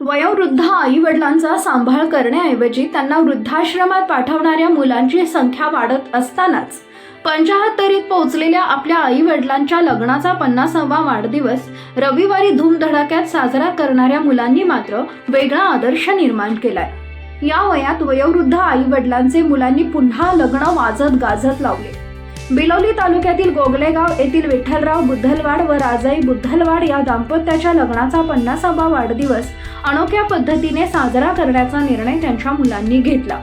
वयोवृद्ध आईवडिलांचा सांभाळ करण्याऐवजी त्यांना वृद्धाश्रमात पाठवणाऱ्या मुलांची संख्या वाढत असतानाच पंचाहत्तरीत पोहोचलेल्या आपल्या आईवडिलांच्या लग्नाचा पन्नासावा वाढदिवस रविवारी धूमधडाक्यात साजरा करणाऱ्या मुलांनी मात्र वेगळा आदर्श निर्माण केलाय. या वयात वयोवृद्ध आईवडिलांचे मुलांनी पुन्हा लग्न वाजत गाजत लावले. बिलोली तालुक्यातील गोगलेगाव येथील विठ्ठलराव बुद्धलवाड व राजाई बुद्धलवाड या दाम्पत्याच्या लग्नाचा पन्नासावा वाढदिवस अनोख्या पद्धतीने साजरा करण्याचा निर्णय त्यांच्या मुलांनी घेतला.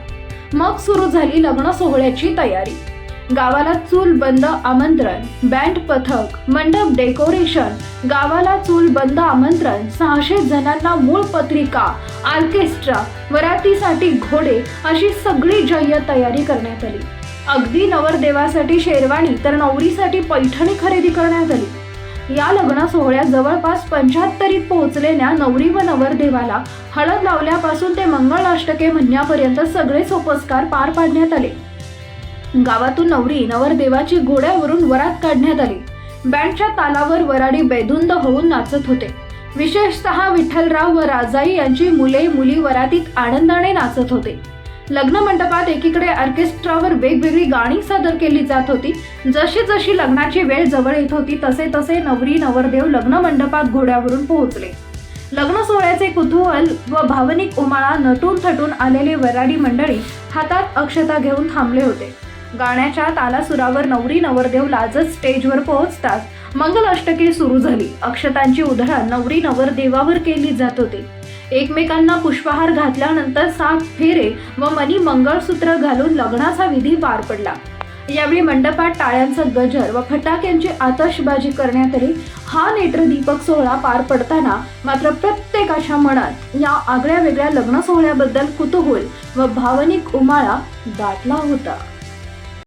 मग सुरू झाली लग्न सोहळ्याची तयारी. गावाला चूल बंद आमंत्रण बँड पथक मंडप डेकोरेशन गावाला चूल बंद आमंत्रण सहाशे जणांना मूळ पत्रिका ऑर्केस्ट्रा वरातीसाठी घोडे अशी सगळी जय्य तयारी करण्यात आली. अगदी नवरदेवासाठी शेरवाणी तर नवरीसाठी पैठणी खरेदी करण्यात आली. या लग्न सोहळ्यात जवळपास पंच्याहत्तरीत पोहोचलेल्या नवरी व नवरदेवाला हळद लावल्यापासून ते मंगळाष्टके म्हणण्यापर्यंत सगळे सोपस्कार पार पाडण्यात आले. गावातून नवरी नवरदेवाची घोड्यावरून वरात काढण्यात आली. बँडच्या तालावर वराडी बेधुंद होऊन नाचत होते. विशेषतः विठ्ठलराव व राजाई यांची मुले मुली वरातीत आनंदाने नाचत होते. लग्न मंडपात एकीकडे ऑर्केस्ट्रावर वेगवेगळी गाणी सादर केली जात होती. जशी जशी लग्नाची वेळ जवळ येत होती तसे तसे नवरी नवरदेव लग्न मंडपात घोड्यावरून पोहोचले. लग्न सोहळ्याचे कुतूहल व भावनिक उमाळा नटून थटून आलेले वराडी मंडळी हातात अक्षता घेऊन थांबले होते. गाण्याच्या तालासुरावर नवरी नवरदेव लाजत स्टेजवर पोहोचताच मंगल अष्टकी सुरू झाली. अक्षतांची उधळण नवरी नवरदेवावर केली जात होती. एकमेकांना पुष्पहार घातल्यानंतर सात फेरे व मनी मंगळसूत्र घालून लग्नाचा विधी पार पडला. यावेळी मंडपात टाळ्यांचा गजर व फटाक्यांची आतषबाजी करण्यात आली हा नेत्रदीपक सोहळा पार पडताना मात्र प्रत्येकाच्या मनात या आगळ्या वेगळ्या लग्न सोहळ्याबद्दल कुतूहल व भावनिक उमाळा दाटला होता.